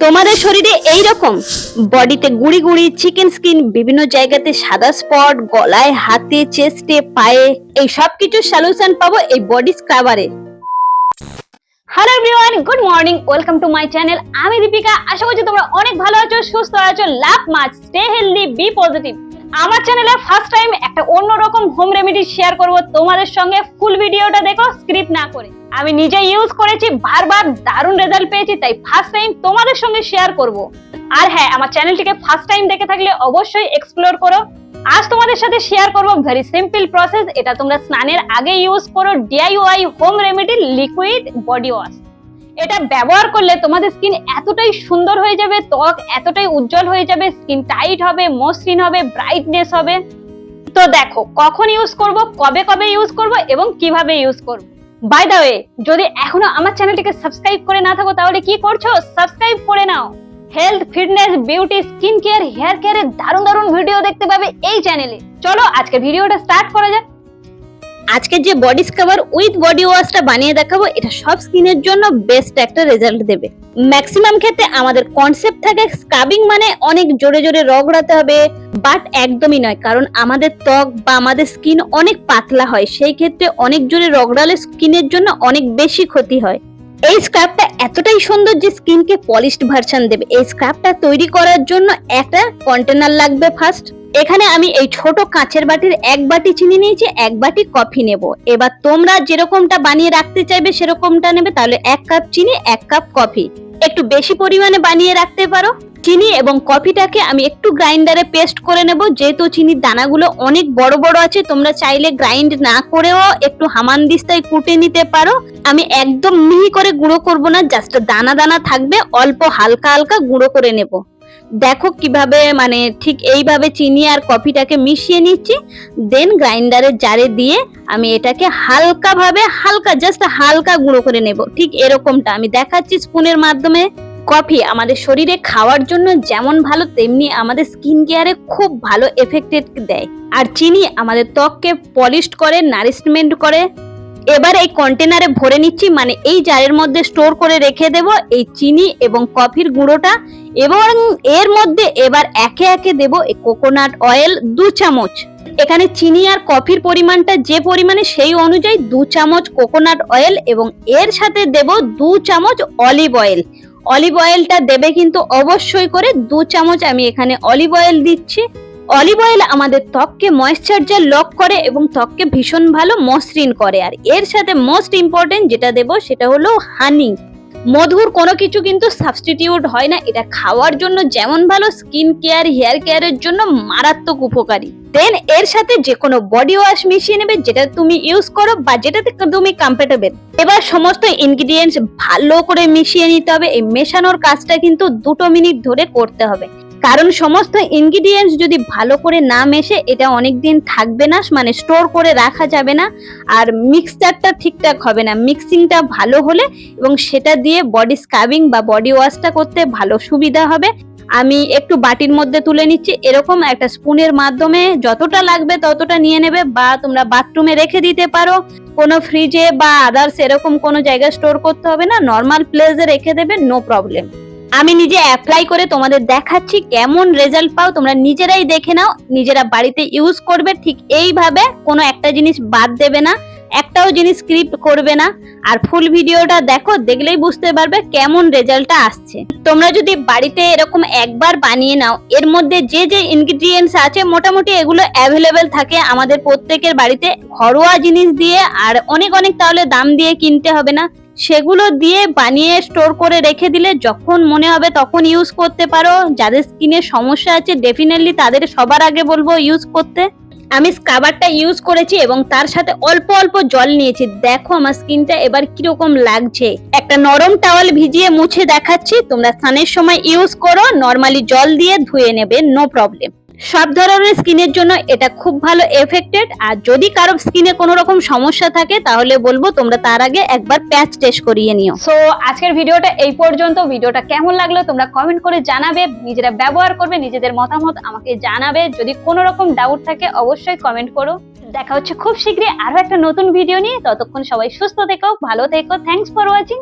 তোমাদের শরীরে এই রকম বডিতে গুড়ি গুড়ি চিকেন স্কিন বিভিন্ন জায়গাতে সাদা স্পট গলায় হাতে চেস্টে পায়ে, এই সব কিছুর সলিউশন পাবো এই body স্ক্রাবারে hello everyone good morning welcome to my channel আমি দীপিকা, আশা করছি তোমরা অনেক ভালো আছো, সুস্থ আছো, love much stay healthy be positive আমার চ্যানেলে ফার্স্ট টাইম একটা অন্যরকম হোম রেমেডি শেয়ার করব। তোমাদের সঙ্গে ফুল ভিডিওটা দেখো স্ক্রিপ্ট না করে। আমি নিজে ইউজ করেছি, বারবার দারুণ রেজাল্ট পেয়েছি, তাই ফার্স্ট টাইম তোমাদের সঙ্গে শেয়ার করব। আর হ্যাঁ আমার চ্যানেলটিকে ফার্স্ট টাইম দেখে থাকলে অবশ্যই এক্সপ্লোর করো। আজ তোমাদের সাথে শেয়ার করব ভেরি সিম্পল প্রসেস এটা তোমরা স্নানের আগে ইউজ করো DIY home remedy liquid body wash এটা ব্যবহার করলে তোমাদের স্কিন এতটাই সুন্দর হয়ে যাবে, ত্বক এতটাই উজ্জ্বল হয়ে যাবে স্কিন টাইট হবে, মসৃণ হবে ব্রাইটনেস হবে। তো দেখো, কখন ইউজ করব, কবে কবে ইউজ করব, এবং কীভাবে ইউজ করব। বাই দা ওয়ে যদি এখনও আমার চ্যানেলটিকে সাবস্ক্রাইব করে না থাকো, তাহলে কি করছ? সাবস্ক্রাইব করে নাও। Health fitness beauty skin care hair কেয়ারের দারুণ দারুণ ভিডিও দেখতে পাবে এই চ্যানেলে। চলো, আজকে ভিডিওটা স্টার্ট করা যাক। আজকে যে বডি স্ক্রাবার উইথ বডি ওয়াশটা বানিয়ে দেখাবো, এটা সব স্কিনের জন্য বেস্ট একটা রেজাল্ট দেবে। ম্যাক্সিমাম ক্ষেত্রে আমাদের কনসেপ্ট থাকে স্ক্রাবিং মানে অনেক জোরে জোরে রগড়াতে হবে বাট একদমই নয়, কারণ আমাদের ত্বক বা আমাদের স্কিন অনেক পাতলা হয়, সেই ক্ষেত্রে অনেক জোরে রগড়ালে স্কিনের জন্য অনেক বেশি ক্ষতি হয়। এই স্ক্রাবটা এতটাই সুন্দর যে স্কিনকে পলিশড ভার্সন দেবে। এই স্ক্রাবটা তৈরি করার জন্য একটা কন্টেনার লাগবে ফার্স্ট এখানে আমি এই ছোট কাঁচের বাটির এক বাটি চিনি নিয়েছি, এক বাটি কফি নেব। এবার তোমরা যেরকমটা বানিয়ে রাখতে চাইবে সেরকমটা নেবে, তাহলে এক কাপ চিনি, এক কাপ কফি। একটু বেশি পরিমাণে বানিয়ে রাখতে পারো। চিনি এবং কফিটাকে আমি একটু গ্রাইন্ডারে পেস্ট করে নেব, যেহেতু চিনির দানাগুলো অনেক বড় বড় আছে, তোমরা চাইলে গ্রাইন্ড না করেও একটু হামান দিস্তায় কুটে নিতে পারো। আমি একদম মিহি করে গুঁড়ো করব না, জাস্ট দানা দানা থাকবে, অল্প হালকা হালকা গুঁড়ো করে নেব। দেখো কীভাবে মানে ঠিক এইভাবে চিনি আর কফিটাকে মিশিয়ে নিচ্ছি দেন গ্রাইন্ডারের জারে দিয়ে আমি এটাকে হালকাভাবে, হালকা জাস্ট হালকা গুঁড়ো করে নেব। ঠিক এরকমটা আমি দেখাচ্ছি স্পুনের মাধ্যমে। কফি আমাদের শরীরে খাওয়ার জন্য যেমন ভালো, তেমনি আমাদের স্কিন কেয়ারে খুব ভালো এফেক্টেড দেয়। আর চিনি আমাদের ত্বককে পলিশড করে নারিশমেন্ট করে। এবার এই কন্টেনারে ভরে নিচ্ছি মানে এই জারের মধ্যে স্টোর করে রেখে দেব এই চিনি এবং কফির গুঁড়োটা এবং এর মধ্যে এবার একে একে দেব কোকোনাট অয়েল দু চামচ। এখানে চিনি আর কফির পরিমাণটা যে পরিমাণে সেই অনুযায়ী দু চামচ কোকোনাট অয়েল এবং এর সাথে দেব দু চামচ অলিভ অয়েল অলিভ অয়েলটা দেবে কিন্তু অবশ্যই করে দু চামচ আমি এখানে অলিভ অয়েল দিচ্ছি। অলিভ অয়েল আমাদের ত্বককে ময়েশ্চারাইজার লক করে এবং ত্বককে ভীষণ ভালো মসৃণ করে। আর এর সাথে মোস্ট ইম্পর্টেন্ট যেটা দেব সেটা হলো হানি মধুর কোনো কিছু কিন্তু সাবস্টিটিউট হয় না, এটা খাওয়ার জন্য যেমন ভালো স্কিন কেয়ার হেয়ার কেয়ারের জন্য মারাত্মক উপকারী। দেন এর সাথে যে কোনো বডি ওয়াশ মিশিয়ে নেবে, যেটা তুমি ইউজ করো বা যেটাতে তুমি কমফোর্টেবল এবার সমস্ত ইনগ্রিডিয়েন্টস ভালো করে মিশিয়ে নিতে হবে, এই মেশানোর কাজটা কিন্তু দুটো মিনিট ধরে করতে হবে। কারণ সমস্ত ইনগ্রিডিয়েন্টস যদি ভালো করে না মেশে, এটা অনেক দিন থাকবে না মানে স্টোর করে রাখা যাবে না, আর মিক্সচারটা ঠিকঠাক হবে না। মিক্সিংটা ভালো হলে এবং সেটা দিয়ে বডি স্ক্রাবিং বা বডি ওয়াশটা করতে ভালো সুবিধা হবে। আমি একটু বাটির মধ্যে তুলে নিচ্ছি। এরকম একটা স্পুনের মাধ্যমে যতটা লাগবে ততটা নিয়ে নেবে বা তোমরা বাথরুমে রেখে দিতে পারো। কোনো ফ্রিজে বা আদার্স এরকম কোনো জায়গায় স্টোর করতে হবে না। নর্মাল প্লেসে রেখে দেবে নো প্রবলেম আমি নিজে অ্যাপ্লাই করে তোমাদের দেখাচ্ছি কেমন রেজাল্ট পাও, তোমরা নিজেরাই দেখে নাও, নিজেরা বাড়িতে ইউজ করবে, ঠিক এইভাবে কোনো একটা জিনিস বাদ দেবে না, একটাও জিনিস স্ক্রিপ্ট করবে না। আর ফুল ভিডিওটা দেখো, দেখলেই বুঝতে পারবে কেমন রেজাল্টটা আসছে। তোমরা যদি বাড়িতে এরকম একবার বানিয়ে নাও, এর মধ্যে যে যে ইনগ্রিডিয়েন্টস আছে, মোটামুটি এগুলো অ্যাভেলেবেল থাকে আমাদের প্রত্যেকের বাড়িতে। ঘরোয়া জিনিস দিয়ে আর অনেক অনেক তাহলে দাম দিয়ে কিনতে হবে না। সেগুলো দিয়ে বানিয়ে স্টোর করে রেখে দিলে যখন মনে হবে তখন ইউজ করতে পারো। যাদের স্কিনের সমস্যা আছে ডেফিনেটলি তাদের সবার আগে বলব ইউজ করতে। আমি স্কাবারটা ইউজ করেছি এবং তার সাথে অল্প অল্প জল নিয়েছি। দেখো আমার স্কিনটা এবার কীরকম লাগছে। একটা নরম টাওয়াল ভিজিয়ে মুছে দেখাচ্ছি। তোমরা স্নানের সময় ইউজ করো নর্মালি জল দিয়ে ধুয়ে নেবে নো প্রবলেম সব ধরনের স্কিনের জন্য এটা খুব ভালো এফেক্টেড। আর যদি কারও স্কিনে কোনো রকম সমস্যা থাকে, তাহলে বলব তোমরা তার আগে একবার প্যাচ টেস্ট করিয়ে নিও। সো আজকের ভিডিওটা এই পর্যন্ত। ভিডিওটা কেমন লাগল তোমরা কমেন্ট করে জানাবে। নিজেরা ব্যবহার করবে, নিজেদের মতামত আমাকে জানাবে। যদি কোনো রকম ডাউট থাকে, অবশ্যই কমেন্ট করো। দেখা হচ্ছে খুব শীঘ্রই আরও একটা নতুন ভিডিও নিয়ে। ততক্ষণ সবাই সুস্থ থেকো, ভালো থেকো। Thanks for watching